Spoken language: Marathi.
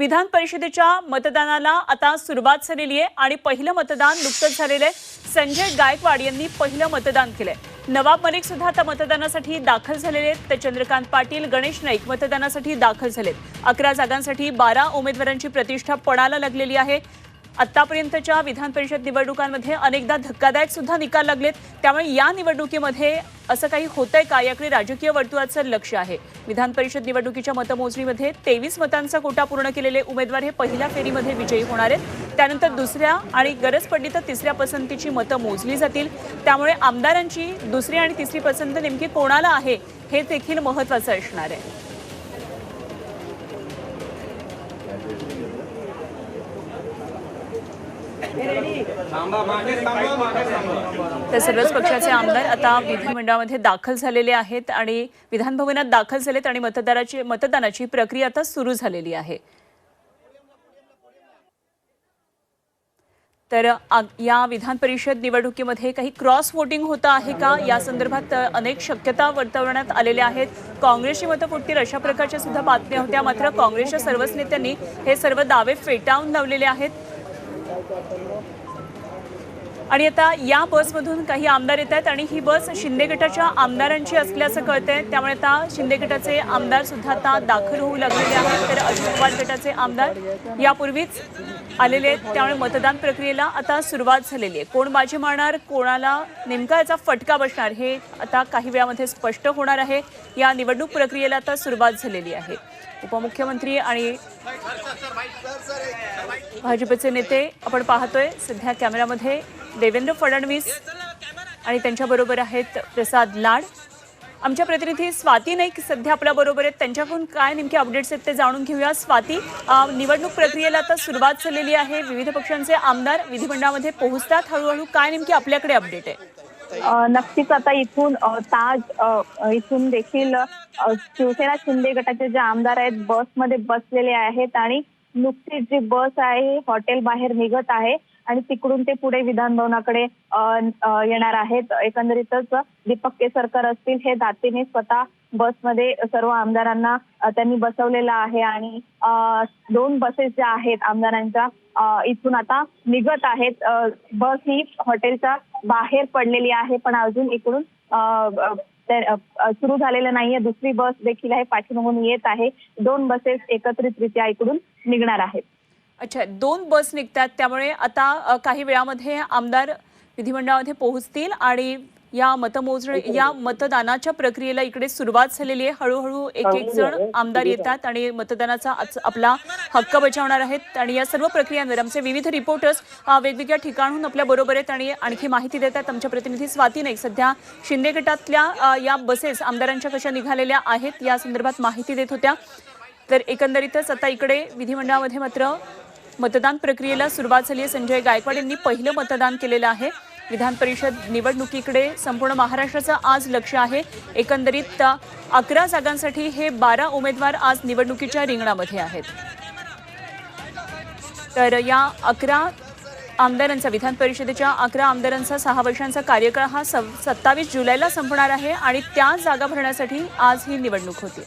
विधान परिषदेच्या मतदानाला आता सुरुवात झालेली आहे आणि पहिलं मतदान नुकतंच झालेलं आहे. संजय गायकवाड यांनी पहिलं मतदान केलंय. नवाब मलिक सुद्धा आता मतदानासाठी दाखल झालेले आहेत. तर चंद्रकांत पाटील गणेश नाईक मतदानासाठी दाखल झालेत. अकरा जागांसाठी बारा उमेदवारांची प्रतिष्ठा पणाला लागलेली आहे. आतापर्यंतच्या विधान परिषद निवडणुकांमध्ये अनेकदा धक्कादायक सुद्धा निकाल लागलेत. त्यामुळे या निवडणुकीमध्ये असं काही होतंय का? याकडे राजकीय वर्तुळाचं लक्ष आहे. विधान परिषद निवडणुकीच्या मतमोजणीमध्ये तेवीस मतांचा कोटा पूर्ण केलेले उमेदवार हे पहिल्या फेरीमध्ये विजयी होणार आहेत. त्यानंतर दुसऱ्या आणि गरज पडली तर तिसऱ्या पसंतीची मतं मोजली जातील. त्यामुळे आमदारांची दुसरी आणि तिसरी पसंत नेमकी कोणाला आहे हे देखील महत्वाचं असणार आहे. तर सर्वच पक्षाचे आमदार आता विधिमंडळामध्ये दाखल झालेले आहेत आणि विधानभवनात दाखल झालेत आणि मतदाराची मतदानाची प्रक्रिया आता सुरू झालेली आहे. तर या विधान परिषद निवडणुकीमध्ये काही क्रॉस वोटिंग होतं आहे का? या संदर्भात अनेक शक्यता वर्तवण्यात आलेल्या आहेत. काँग्रेसची मतं फुटतील अशा प्रकारच्या सुद्धा बातम्या होत्या. मात्र काँग्रेसच्या सर्वच नेत्यांनी हे सर्व दावे फेटाळून लावलेले आहेत. आणि आता या बसमधून काही आमदार येत आहेत आणि ही बस शिंदे गटाच्या आमदारांची असल्याचं कळतंय. त्यामुळे आता शिंदे गटाचे आमदार सुद्धा आता दाखल होऊ लागलेले आहेत. तर अजित पवार गटाचे आमदार यापूर्वीच आलेले आहेत. त्यामुळे मतदान प्रक्रियेला आता सुरुवात झालेली आहे. कोण बाजी मारणार कोणाला नेमका याचा फटका बसणार हे आता काही वेळामध्ये स्पष्ट होणार आहे. या निवडणूक प्रक्रियेला आता सुरुवात झालेली आहे. उपमुख्यमंत्री आणि भाजपचे नेते आपण पाहतोय. सध्या कॅमेरामध्ये देवेंद्र फडणवीस आणि त्यांच्याबरोबर आहेत प्रसाद लाड. आमच्या प्रतिनिधी स्वाती नाईक सध्या आपल्या बरोबर आहेत. त्यांच्याकडून काय नेमके अपडेट्स आहेत ते जाणून घेऊया. स्वाती निवडणूक प्रक्रियेला आता सुरुवात झालेली आहे. विविध पक्षांचे आमदार विधिमंडळामध्ये पोहोचतात. हळूहळू काय नेमकी आपल्याकडे अपडेट आहे? नक्कीच आता इथून ताज इथून देखील शिवसेना शिंदे गटाचे जे आमदार आहेत बसमध्ये बसलेले आहेत आणि नुकतीच जी बस आहे हॉटेल बाहेर निघत आहे आणि तिकडून ते पुढे विधान भवनाकडे येणार आहेत. एकंदरीतच दीपक केसरकर असतील हे दातीने स्वतः बसमध्ये सर्व आमदारांना त्यांनी बसवलेलं आहे. आणि दोन बसेस ज्या आहेत आमदारांच्या इथून आता निघत आहेत. बस ही हॉटेलच्या बाहेर पडलेली आहे पण अजून इकडून सुरू झालेलं नाहीये. दुसरी बस देखील आहे पाठीमागून येत आहे. दोन बसेस एकत्रितरित्या इकडून निघणार आहेत. अच्छा दोन बस निघतात त्यामुळे आता काही वेळामध्ये आमदार विधिमंडळामध्ये पोहोचतील आणि या मतमोजणी या मतदानाच्या प्रक्रियेला इकडे सुरुवात झालेली आहे. हळूहळू एक एक जण आमदार येतात आणि मतदानाचा आपला हक्क बजावणार आहेत. आणि या सर्व प्रक्रियांवर आमचे विविध रिपोर्टर्स वेगवेगळ्या ठिकाणहून आपल्या बरोबर आहेत आणि आणखी माहिती देतात. आमच्या प्रतिनिधी स्वाती नाईक सध्या शिंदे गटातल्या या बसेस आमदारांच्या कशा निघालेल्या आहेत या संदर्भात माहिती देत होत्या. तर एकंदरीतच आता इकडे विधिमंडळामध्ये मात्र मतदान प्रक्रियेला सुरुवात झाली आहे. संजय गायकवाड यांनी पहिलं मतदान केलेलं आहे. विधान परिषद निवडणुकीकडे संपूर्ण महाराष्ट्राचं आज लक्ष आहे. एकंदरीत अकरा जागांसाठी हे बारा उमेदवार आज निवडणुकीच्या रिंगणामध्ये आहेत. तर या अकरा आमदारांचा विधान परिषदेच्या अकरा आमदारांचा सहा वर्षांचा कार्यकाळ हा सत्तावीस जुलैला संपणार आहे आणि त्या जागा भरण्यासाठी आज ही निवडणूक होती.